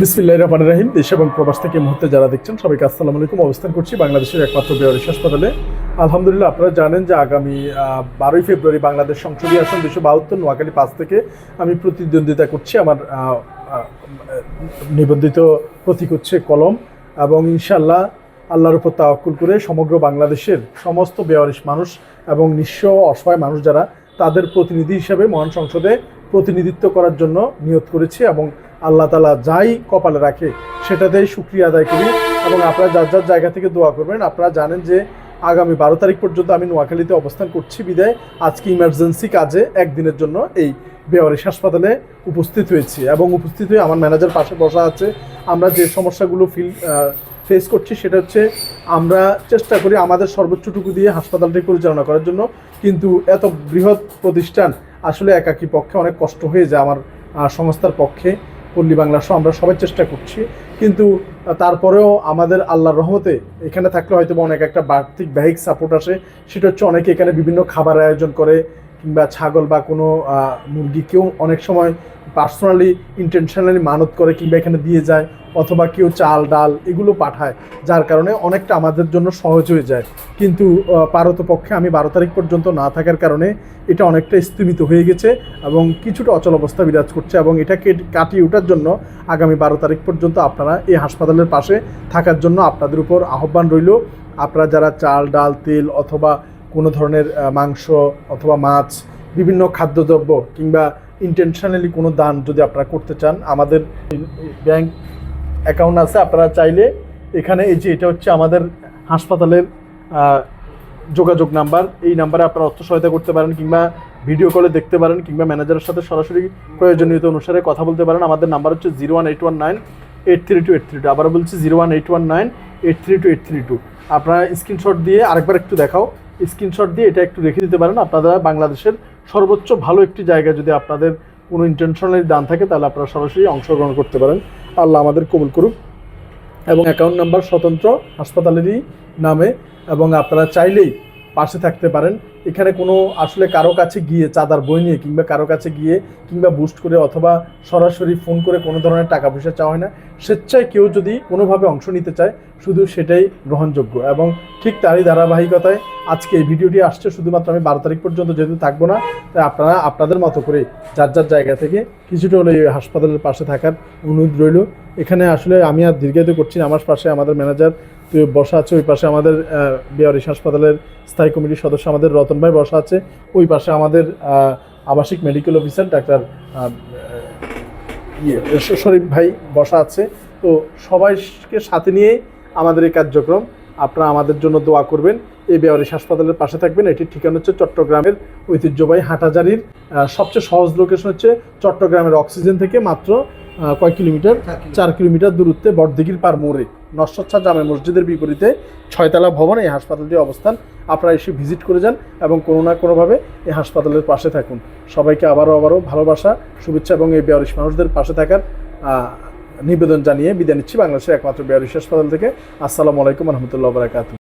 বিসমিল্লাহ রহমান রাহিম, দেশ এবং প্রবাস থেকে মুহূর্তে যারা দেখছেন সবাইকে আসসালামু আলাইকুম। অবস্থান করছি বাংলাদেশের একমাত্র বেয়ারিশ হাসপাতালে আলহামদুলিল্লাহ, আপনারা জানেন যে আগামী বারোই ফেব্রুয়ারি বাংলাদেশ সংসদীয় আসন দুশো বাহাত্তর নোয়াখালী পাঁচ থেকে আমি প্রতিদ্বন্দ্বিতা করছি আমার নিবন্ধিত প্রতীক হচ্ছে কলম এবং ইনশাল্লাহ আল্লাহর উপর তাওয়াক্কুল করে সমগ্র বাংলাদেশের সমস্ত বেয়ারিশ মানুষ এবং নিঃস্ব অসহায় মানুষ যারা তাদের প্রতিনিধি হিসেবে মহান সংসদে প্রতিনিধিত্ব করার জন্য নিয়ত করেছি এবং আল্লাহ তালা যাই কপালে রাখে সেটাতেই সুক্রিয়া আদায় করি এবং আপনারা যার যার জায়গা থেকে দোয়া করবেন, আপনারা জানেন যে আগামী বারো তারিখ পর্যন্ত আমি নোয়াখালীতে অবস্থান করছি বিদায়। আজকে ইমার্জেন্সি কাজে একদিনের জন্য এই বেওয়ারিশ হাসপাতালে উপস্থিত হয়েছি এবং উপস্থিত হয়ে আমার ম্যানেজার পাশে বসা আছে। আমরা যে সমস্যাগুলো ফিল ফেস করছি সেটা হচ্ছে আমরা চেষ্টা করি আমাদের সর্বোচ্চটুকু দিয়ে হাসপাতালটি পরিচালনা করার জন্য। কিন্তু এত বৃহৎ প্রতিষ্ঠান আসলে একাকী পক্ষে অনেক কষ্ট হয়ে যায় আমার সংস্থার পক্ষে। পল্লী বাংলা সহ আমরা সবাই চেষ্টা করছি। কিন্তু তারপরেও আমাদের আল্লাহর রহমতে এখানে থাকলে হয়তো অনেক একটা বার্ষিক ব্যয়িক সাপোর্ট আসে। সেটা হচ্ছে অনেকে এখানে বিভিন্ন খাবার আয়োজন করে কিংবা ছাগল বা কোনো মুরগিকেও অনেক সময় পার্সোনালি ইন্টেনশনালি মানত করে কিংবা এখানে দিয়ে যায় অথবা কেউ চাল, ডাল এগুলো পাঠায়, যার কারণে অনেকটা আমাদের জন্য সহজ হয়ে যায়। কিন্তু পারতপক্ষে আমি বারো তারিখ পর্যন্ত না থাকার কারণে এটা অনেকটা স্থিমিত হয়ে গেছে এবং কিছুটা অচল অবস্থা বিরাজ করছে এবং এটাকে কাটিয়ে ওঠার জন্য আগামী বারো তারিখ পর্যন্ত আপনারা এই হাসপাতালের পাশে থাকার জন্য আপনাদের উপর আহ্বান রইল। আপনারা যারা চাল, ডাল, তেল অথবা কোনো ধরনের মাংস অথবা মাছ, বিভিন্ন খাদ্যদ্রব্য কিংবা ইন্টেনশনালি কোনো দান যদি আপনারা করতে চান, আমাদের ব্যাংক অ্যাকাউন্ট আছে, আপনারা চাইলে এখানে এই যে এটা হচ্ছে আমাদের হাসপাতালের যোগাযোগ নাম্বার। এই নাম্বারে আপনারা অর্থ সহায়তা করতে পারেন কিংবা ভিডিও কলে দেখতে পারেন কিংবা ম্যানেজারের সাথে সরাসরি প্রয়োজনীয়তা অনুসারে কথা বলতে পারেন। আমাদের নাম্বার হচ্ছে zero one eight one nine eight three two eight three two আবারও বলছি zero one eight one nine eight three two eight three two আপনারা স্ক্রিনশট দিয়ে আরেকবার একটু দেখাও। স্ক্রিনশট দিয়ে এটা একটু রেখে দিতে পারেন। আপনারা বাংলাদেশের সর্বোচ্চ ভালো একটি জায়গা যদি আপনাদের কোনো ইন্টেনশনালি দান থাকে, তাহলে আপনারা সরাসরি অংশগ্রহণ করতে পারেন। আল্লাহ আমাদের কবুল করুক। এবং অ্যাকাউন্ট নাম্বার স্বতন্ত্র হাসপাতালেরই নামে, এবং আপনারা চাইলেই পাশে থাকতে পারেন। এখানে কোনো আসলে কারও কাছে গিয়ে চাঁদার বই নিয়ে কিংবা কারও কাছে গিয়ে কিংবা বুস্ট করে অথবা সরাসরি ফোন করে কোনো ধরনের টাকা পয়সা চাওয়া হয় না। স্বেচ্ছায় কেউ যদি কোনোভাবে অংশ নিতে চায়, শুধু সেটাই গ্রহণযোগ্য এবং ঠিক তারই ধারাবাহিকতায় আজকে এই ভিডিওটি আসছে। শুধুমাত্র আমি বারো তারিখ পর্যন্ত যেহেতু থাকব না, তাই আপনারা, আপনাদের মতো করে যার যার জায়গা থেকে কিছুটা হলে এই হাসপাতালের পাশে থাকার অনুরোধ রইল। এখানে আসলে আমি আর দীর্ঘায়িত করছি না। আমার পাশে আমাদের ম্যানেজার বসা আছে, ওই পাশে আমাদের বিহারিশ হাসপাতালের স্থায়ী কমিটির সদস্য আমাদের রতন ভাই বসা আছে, ওই পাশে আমাদের আবাসিক মেডিকেল অফিসার ডাক্তার ইয়ে শরীফ ভাই বসা আছে। তো সবাইকে সাথে নিয়ে আমাদের এই কার্যক্রম। আপনারা আমাদের জন্য দোয়া করবেন। এই বেয়ারিশ হাসপাতালের পাশে থাকবেন। এটির ঠিকানা হচ্ছে চট্টগ্রামের ঐতিহ্যবাহী হাটাজারির সবচেয়ে সহজ লোকেশন হচ্ছে চট্টগ্রামের অক্সিজেন থেকে মাত্র কয় কিলোমিটার? চার কিলোমিটার। দূরত্বে বড়দিঘির পার মোড়ে নশ্বচ্ছা জামে মসজিদের বিপরীতে ছয়তলা ভবন এই হাসপাতালটির অবস্থান। আপনারা এসে ভিজিট করে যান এবং কোনো না কোনোভাবে এই হাসপাতালের পাশে থাকুন। সবাইকে আবারও আবারও ভালোবাসা শুভেচ্ছা এবং এই বেয়ারিশ মানুষদের পাশে থাকার নিবেদন জানিয়ে বিদায় নিচ্ছি বাংলাদেশের একমাত্র বেয়ারিশ হাসপাতাল থেকে। আসসালামু আলাইকুম রহমতুল্লাহ বারাকাতু